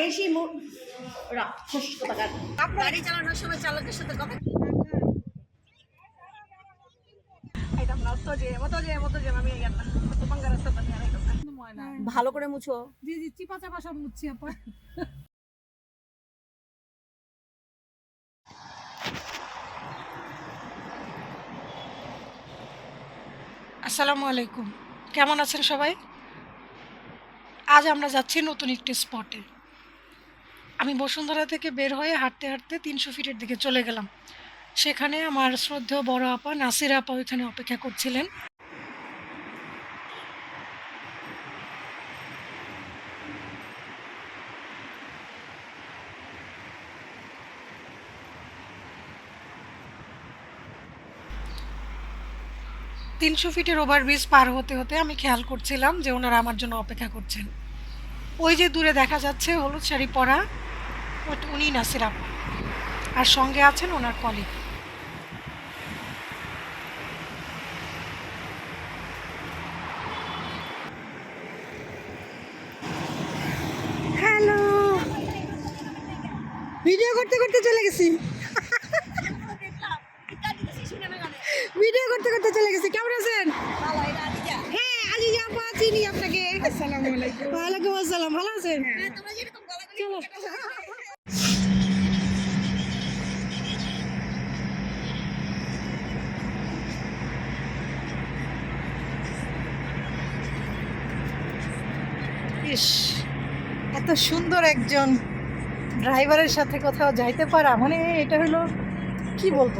দেশি গাড়ি চালানোর সময় চালকের সাথে কথা। ভালো করে মুছো। জি জি চিপা চাপা সব আপা আসসালামু আলাইকুম। কেমন আছেন সবাই? আজ আমরা যাচ্ছি নতুন একটি স্পটে আমি বসুন্ধরা থেকে বের হয়ে হাঁটতে হাঁটতে তিনশো ফিটের দিকে চলে গেলাম। সেখানে আমার শ্রদ্ধেয় বড় আপা নাসির আপা ওইখানে অপেক্ষা করছিলেন। তিনশো ফিটের ওভারব্রিজ পার হতে হতে আমি খেয়াল করছিলাম যে ওনারা আমার জন্য অপেক্ষা করছেন। ওই যে দূরে দেখা যাচ্ছে হলুদ শাড়ি পরা উনি নাসির আপা আর সঙ্গে আছেন ওনার কলিগ হ্যালো। ভিডিও করতে করতে চলে গেছি। ভিডিও করতে করতে চলে গেছি। কেমন আছেন? হ্যাঁ আজি আপা চিনি আপনাকে। আসসালামু আলাইকুম। ওয়ালাইকুম আসসালাম। ভালো আছেন? চলো। ইস এত সুন্দর একজন ড্রাইভারের সাথে কোথাও যাইতে পারা মানে এটা হলো কি বলব?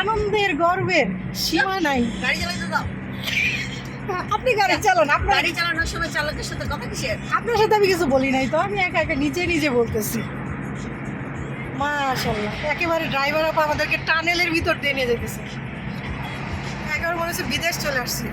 আনন্দের গর্বের সীমা নাই। গাড়ি চালাইতে দাও। আপনি গাড়ি চালান আপনার গাড়ি চালানোর সময় চালকের সাথে কথা কিসের? আপনার সাথে আমি কিছু বলি নাই তো আমি একা একা নিজে নিজে বলতেছি। মাশাল্লাহ একেবারে ড্রাইভার আপা আমাদেরকে টানেলের ভিতর দিয়ে নিয়ে যেতেছে একেবারে মনে হচ্ছে বিদেশ চলে আসছি।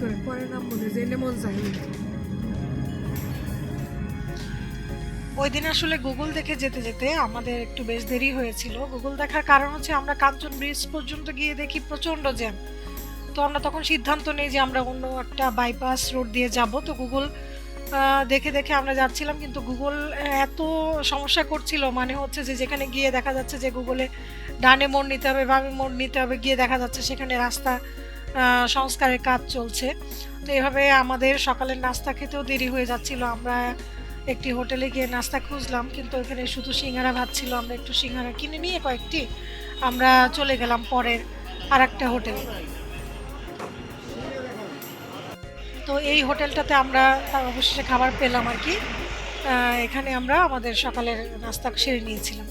করেন পরে নাম মনে যে মন চাই ওই দিন আসলে গুগল দেখে যেতে যেতে আমাদের একটু বেশ দেরি হয়েছিল। গুগল দেখার কারণ হচ্ছে আমরা কাঞ্চন ব্রিজ পর্যন্ত গিয়ে দেখি প্রচণ্ড জ্যাম। তো আমরা তখন সিদ্ধান্ত নেই যে আমরা অন্য একটা বাইপাস রোড দিয়ে যাব। তো গুগল দেখে দেখে আমরা যাচ্ছিলাম, কিন্তু গুগল এত সমস্যা করছিল। মানে হচ্ছে যে যেখানে গিয়ে দেখা যাচ্ছে যে গুগলে ডানে মোড় নিতে হবে, বামে মোড় নিতে হবে, গিয়ে দেখা যাচ্ছে সেখানে রাস্তা সংস্কারের কাজ চলছে। তো এভাবে আমাদের সকালের নাস্তা খেতেও দেরি হয়ে যাচ্ছিল। আমরা একটি হোটেলে গিয়ে নাস্তা খুঁজলাম, কিন্তু ওখানে শুধু সিঙ্গারা ভাত ছিল। আমরা একটু সিঙ্গারা কিনে নিয়ে কয়েকটি আমরা চলে গেলাম পরের আর একটা হোটেলে। তো এই হোটেলটাতে আমরা, অবশেষে খাবার পেলাম আর কি। এখানে আমরা আমাদের সকালের নাস্তা সেরে নিয়েছিলাম।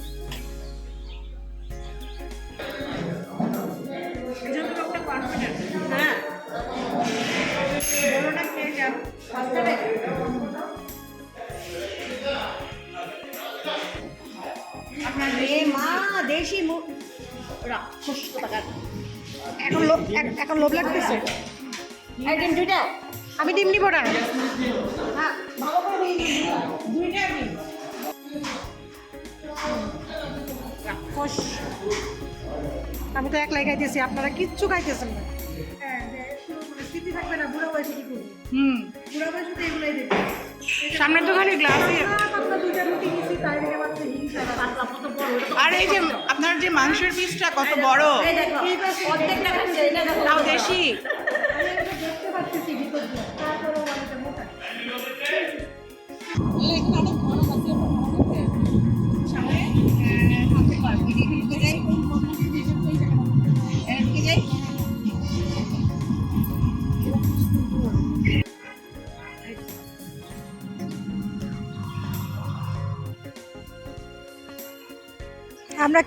আপনার মেয়ে, মা, দেশি। এখন এখন লোভ লাগতেছে। দুইটা। আমি ডিম নিব না। হ্যাঁ আমি তো একলাই খাইতেছি, আপনারা কিচ্ছু খাইতেছেন না। হ্যাঁ স্মৃতি থাকবে না, বুড়ো বয়সে কি করব? হুম। এগুলোই সামনের দোকানে গ্লাসে আর এই যে আপনার যে মাংসের পিসটা কত বড়? তাও দেশি?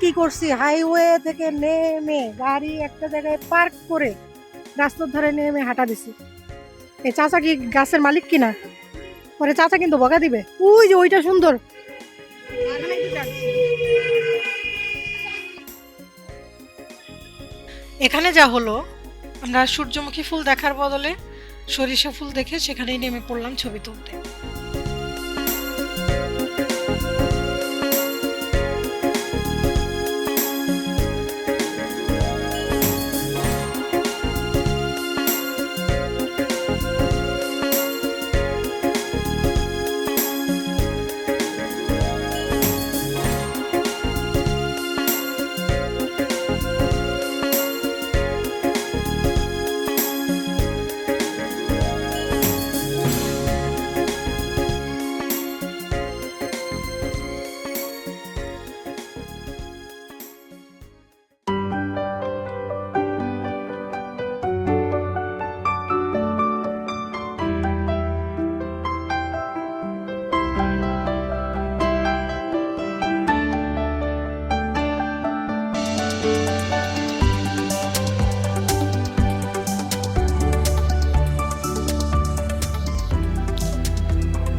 কি করছি? হাইওয়ে থেকে নেমে গাড়ি একটা জায়গায় পার্ক করে রাস্তার ধারে নেমে হাঁটা দিছি। এই চাচা কি গাছের মালিক কিনা? পরে চাচা কিন্তু বকা দিবে। ওই যে ওইটা সুন্দর। এখানে যা হলো, আমরা সূর্যমুখী ফুল দেখার বদলে সরিষা ফুল দেখে সেখানেই নেমে পড়লাম ছবি তুলতে।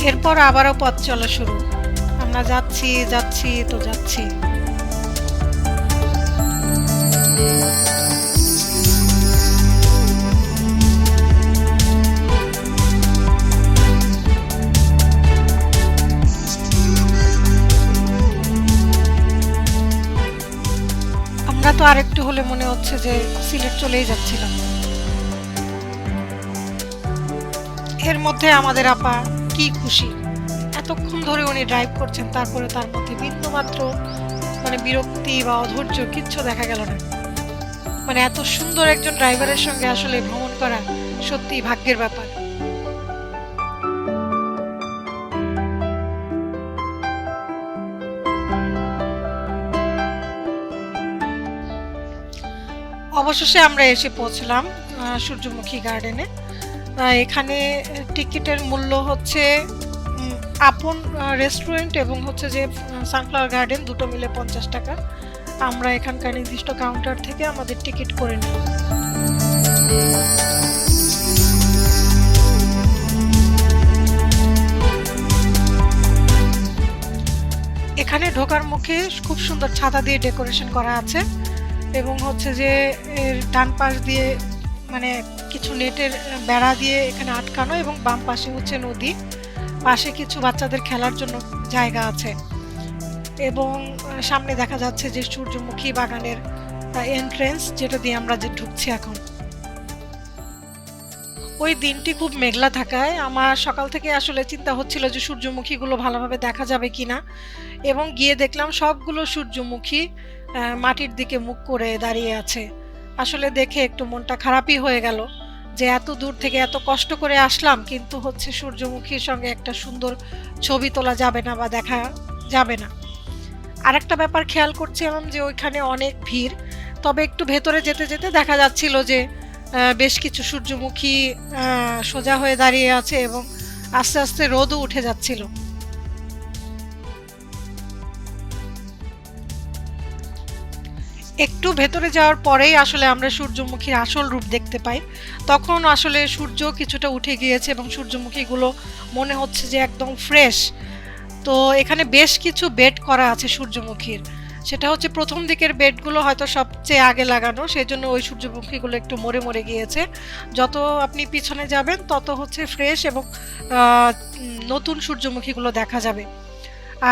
এরপর আবারও পথ চলা শুরু। আমরা যাচ্ছি যাচ্ছি, তো যাচ্ছি। আমরা তো আরেকটু হলে মনে হচ্ছে যে সিলেট চলেই যাচ্ছিলাম। এর মধ্যে আমাদের আপা কি খুশি। এতক্ষণ ধরে উনি ড্রাইভ করছেন, তারপরে তার মধ্যে বিন্দু মাত্র মানে বিরক্তি বা অধৈর্য কিচ্ছু দেখা গেল না। মানে এত সুন্দর একজন ড্রাইভারের সঙ্গে আসলে ভ্রমণ করা সত্যি ভাগ্যের ব্যাপার। অবশেষে আমরা এসে পৌঁছলাম সূর্যমুখী গার্ডেনে এখানে টিকিটের মূল্য হচ্ছে আপন রেস্টুরেন্ট এবং হচ্ছে যে সানফ্লাওয়ার গার্ডেন দুটো মিলে পঞ্চাশ টাকা। আমরা এখানকার নির্দিষ্ট কাউন্টার থেকে আমাদের টিকিট করে নিই এখানে ঢোকার মুখে খুব সুন্দর ছাতা দিয়ে ডেকোরেশন করা আছে এবং হচ্ছে যে, এর ডান পাশ দিয়ে মানে কিছু নেটের বেড়া দিয়ে এখানে আটকানো এবং বাম পাশে হচ্ছে নদী, পাশে কিছু বাচ্চাদের খেলার জন্য জায়গা আছে। এবং সামনে দেখা যাচ্ছে যে সূর্যমুখী বাগানের এন্ট্রেন্স যেটা দিয়ে আমরা যে ঢুকছি এখন। ওই দিনটি খুব মেঘলা থাকায় আমার সকাল থেকে আসলে চিন্তা হচ্ছিল যে সূর্যমুখীগুলো ভালোভাবে দেখা যাবে কি না এবং গিয়ে দেখলাম সবগুলো সূর্যমুখী মাটির দিকে মুখ করে দাঁড়িয়ে আছে। আসলে দেখে একটু মনটা খারাপই হয়ে গেল যে এত দূর থেকে এত কষ্ট করে আসলাম, কিন্তু হচ্ছে সূর্যমুখীর সঙ্গে একটা সুন্দর ছবি তোলা যাবে না বা দেখা যাবে না। আরেকটা ব্যাপার খেয়াল করছিলাম যে ওইখানে অনেক ভিড়, তবে একটু ভেতরে যেতে যেতে দেখা যাচ্ছিল যে বেশ কিছু সূর্যমুখী সোজা হয়ে দাঁড়িয়ে আছে এবং আস্তে আস্তে রোদও উঠে যাচ্ছিল। একটু ভেতরে যাওয়ার পরেই আসলে আমরা সূর্যমুখীর আসল রূপ দেখতে পাই। তখন আসলে সূর্য কিছুটা উঠে গিয়েছে এবং সূর্যমুখীগুলো মনে হচ্ছে যে একদম ফ্রেশ। তো এখানে বেশ কিছু বেড করা আছে সূর্যমুখীর। সেটা হচ্ছে প্রথম দিকের বেডগুলো হয়তো সবচেয়ে আগে লাগানো সেই জন্য ওই সূর্যমুখীগুলো একটু মরে মরে গিয়েছে। যত আপনি পিছনে যাবেন, তত হচ্ছে ফ্রেশ এবং নতুন সূর্যমুখীগুলো দেখা যাবে।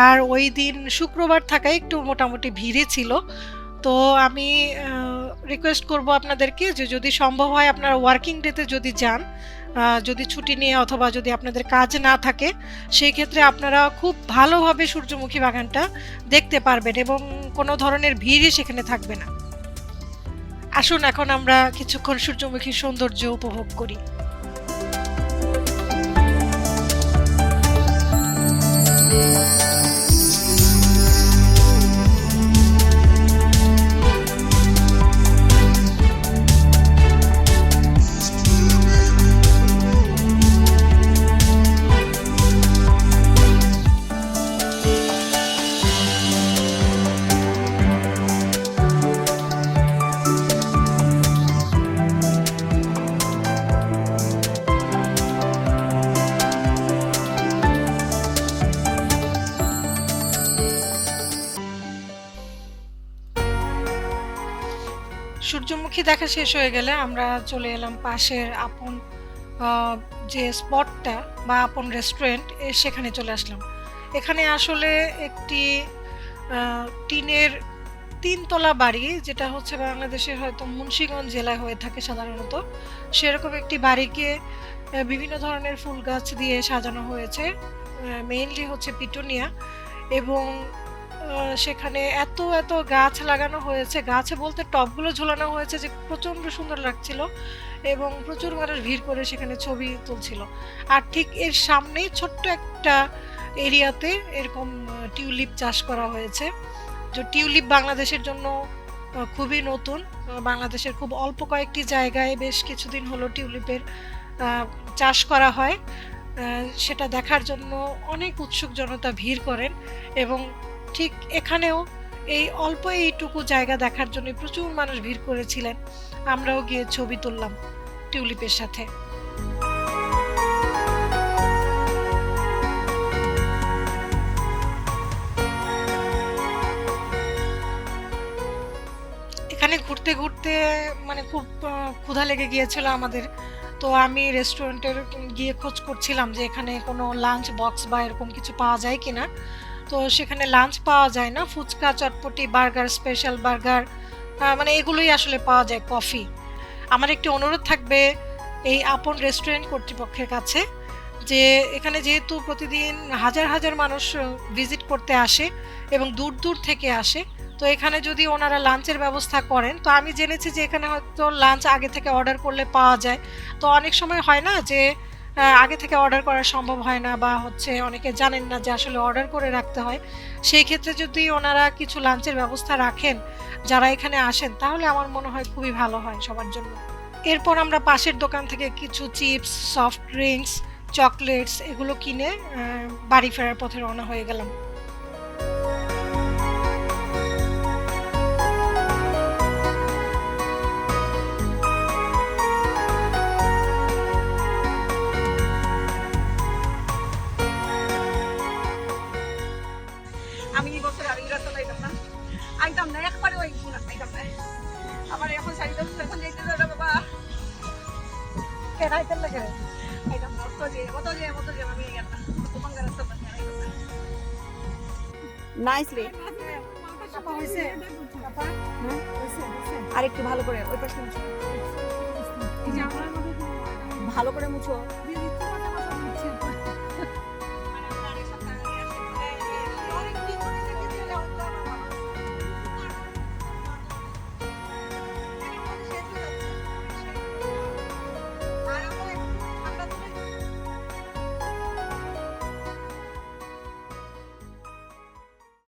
আর ওই দিন শুক্রবার থাকায় একটু মোটামুটি ভিড়ই ছিল। তো আমি রিকোয়েস্ট করব আপনাদেরকে যে যদি সম্ভব হয় আপনারা ওয়ার্কিং ডেতে যদি যান যদি ছুটি নিয়ে অথবা যদি আপনাদের কাজ না থাকে, সেই ক্ষেত্রে আপনারা খুব ভালোভাবে সূর্যমুখী বাগানটা দেখতে পারবেন এবং কোনো ধরনের ভিড়ই সেখানে থাকবে না। আসুন এখন আমরা কিছুক্ষণ সূর্যমুখীর সৌন্দর্য উপভোগ করি। দেখা শেষ হয়ে গেলে আমরা চলে এলাম পাশের আপন যে স্পটটা বা আপন রেস্টুরেন্ট সেখানে চলে আসলাম। এখানে আসলে একটি টিনের তিনতলা বাড়ি, যেটা হচ্ছে বাংলাদেশের হয়তো মুন্সিগঞ্জ জেলায় হয়ে থাকে সাধারণত। সেরকম একটি বাড়িকে বিভিন্ন ধরনের ফুল গাছ দিয়ে সাজানো হয়েছে মেইনলি হচ্ছে পিটুনিয়া এবং সেখানে এত এত গাছ লাগানো হয়েছে। গাছে বলতে টবগুলো ঝোলানো হয়েছে যে প্রচণ্ড সুন্দর লাগছিল এবং প্রচুর মানুষ ভিড় করে সেখানে ছবি তুলছিল। আর ঠিক এর সামনেই ছোট্ট একটা এরিয়াতে এরকম টিউলিপ চাষ করা হয়েছে। যে টিউলিপ বাংলাদেশের জন্য খুবই নতুন। বাংলাদেশের খুব অল্প কয়েকটি জায়গায় বেশ কিছুদিন হলো টিউলিপের চাষ করা হয়। সেটা দেখার জন্য অনেক উৎসুক জনতা ভিড় করেন এবং ঠিক এখানেও এই অল্প এইটুকু জায়গা দেখার জন্য প্রচুর মানুষ ভিড় করেছিলেন। আমরাও গিয়ে ছবি তুললাম টিউলিপের সাথে। এখানে ঘুরতে ঘুরতে মানে খুব ক্ষুধা লেগে গিয়েছিল আমাদের। তো আমি রেস্টুরেন্টের গিয়ে খোঁজ করছিলাম যে এখানে কোনো লাঞ্চ বক্স বা এরকম কিছু পাওয়া যায় কিনা। তো সেখানে লাঞ্চ পাওয়া যায় না। Fuchka, chotpoti burger special burger মানে এগুলোই আসলে পাওয়া যায় কফি আমার একটি অনুরোধ থাকবে এই আপন রেস্টুরেন্ট কর্তৃপক্ষের কাছে যে এখানে যেহেতু প্রতিদিন হাজার হাজার মানুষ ভিজিট করতে আসে এবং দূর দূর থেকে আসে, তো এখানে যদি ওনারা লাঞ্চের ব্যবস্থা করেন, তো আমি জেনেছি যে এখানে হয়তো লাঞ্চ আগে থেকে অর্ডার করলে পাওয়া যায়। তো অনেক সময় হয় না যে আগে থেকে অর্ডার করা সম্ভব হয় না বা হচ্ছে অনেকে জানেন না যে আসলে অর্ডার করে রাখতে হয়। সেই ক্ষেত্রে যদি ওনারা কিছু লাঞ্চের ব্যবস্থা রাখেন, যারা এখানে আসেন, তাহলে আমার মনে হয় খুবই ভালো হয় সবার জন্য। এরপর আমরা পাশের দোকান থেকে কিছু চিপস সফট ড্রিঙ্কস চকলেটস এগুলো কিনে বাড়ি ফেরার পথে রওনা হয়ে গেলাম। নাইসলি আর একটু ভালো করে ওই পাশে ভালো করে মুছো।